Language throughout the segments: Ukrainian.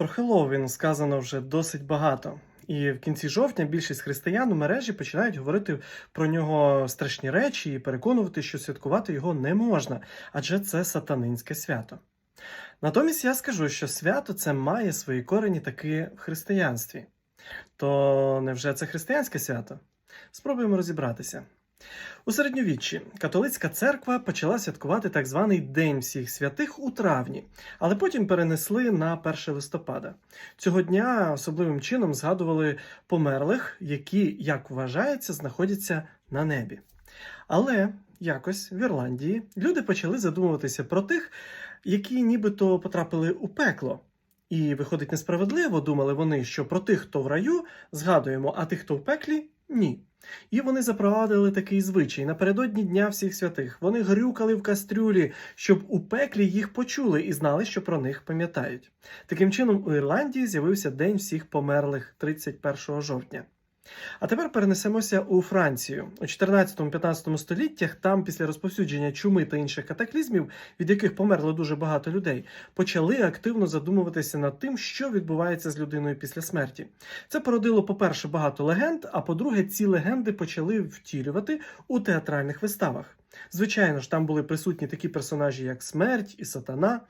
Про Хеллоуін сказано вже досить багато. І в кінці жовтня більшість християн у мережі починають говорити про нього страшні речі і переконувати, що святкувати його не можна, адже це сатанинське свято. Натомість я скажу, що свято це має свої корені таки в християнстві. То невже це християнське свято? Спробуємо розібратися. У середньовіччі католицька церква почала святкувати так званий День всіх святих у травні, але потім перенесли на 1 листопада. Цього дня особливим чином згадували померлих, які, як вважається, знаходяться на небі. Але якось в Ірландії люди почали задумуватися про тих, які нібито потрапили у пекло. І виходить несправедливо, думали вони, що про тих, хто в раю, згадуємо, а тих, хто в пеклі, ні. І вони запровадили такий звичай напередодні Дня всіх святих. Вони грюкали в кастрюлі, щоб у пеклі їх почули і знали, що про них пам'ятають. Таким чином, у Ірландії з'явився День всіх померлих 31 жовтня. А тепер перенесемося у Францію. У 14-15 століттях, там, після розповсюдження чуми та інших катаклізмів, від яких померло дуже багато людей, почали активно задумуватися над тим, що відбувається з людиною після смерті. Це породило, по-перше, багато легенд, а по-друге, ці легенди почали втілювати у театральних виставах. Звичайно ж, там були присутні такі персонажі, як смерть і сатана.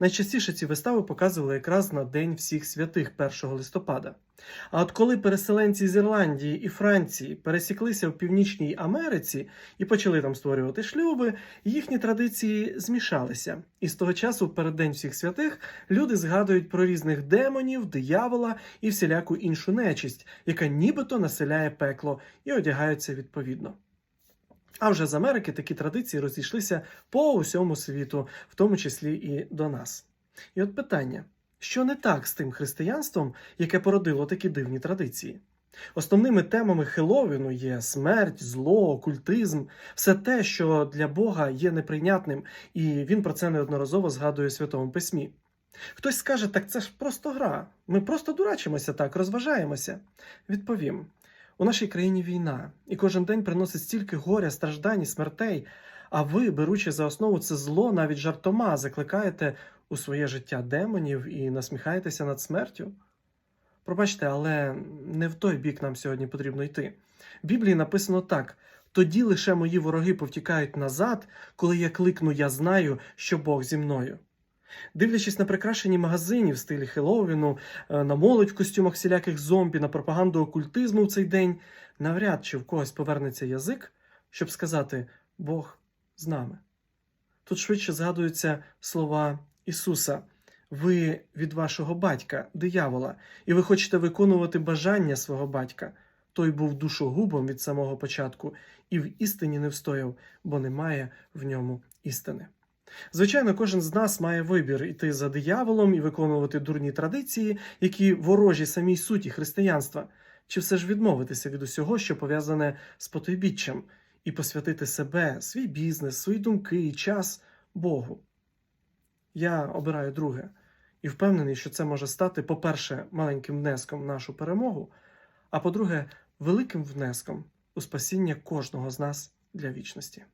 Найчастіше ці вистави показували якраз на День всіх святих 1 листопада. А от коли переселенці з Ірландії і Франції пересіклися в Північній Америці і почали там створювати шлюби, їхні традиції змішалися. І з того часу, перед День всіх святих, люди згадують про різних демонів, диявола і всіляку іншу нечисть, яка нібито населяє пекло, і одягаються відповідно. А вже з Америки такі традиції розійшлися по усьому світу, в тому числі і до нас. І от питання: що не так з тим християнством, яке породило такі дивні традиції? Основними темами Хеллоуіну є смерть, зло, окультизм, все те, що для Бога є неприйнятним, і він про це неодноразово згадує у Святому Письмі. Хтось скаже, так це ж просто гра. Ми просто дурачимося так, розважаємося. Відповім: у нашій країні війна, і кожен день приносить стільки горя, страждань і смертей. А ви, беручи за основу це зло, навіть жартома, закликаєте у своє життя демонів і насміхаєтеся над смертю? Пробачте, але не в той бік нам сьогодні потрібно йти. В Біблії написано так: тоді лише мої вороги повтікають назад, коли я кликну, я знаю, що Бог зі мною. Дивлячись на прикрашені магазині в стилі Хеллоуіну, е, на молодь в костюмах всіляких зомбі, на пропаганду окультизму в цей день, навряд чи в когось повернеться язик, щоб сказати Бог з нами. Тут швидше згадуються слова Ісуса: Ви від вашого батька, диявола, і ви хочете виконувати бажання свого батька. Той був душогубом від самого початку і в істині не встояв, бо немає в ньому істини. Звичайно, кожен з нас має вибір іти за дияволом і виконувати дурні традиції, які ворожі самій суті християнства, чи все ж відмовитися від усього, що пов'язане з потойбіччям, і посвятити себе, свій бізнес, свої думки і час Богу. Я обираю друге і впевнений, що це може стати, по-перше, маленьким внеском в нашу перемогу, а по-друге, великим внеском у спасіння кожного з нас для вічності.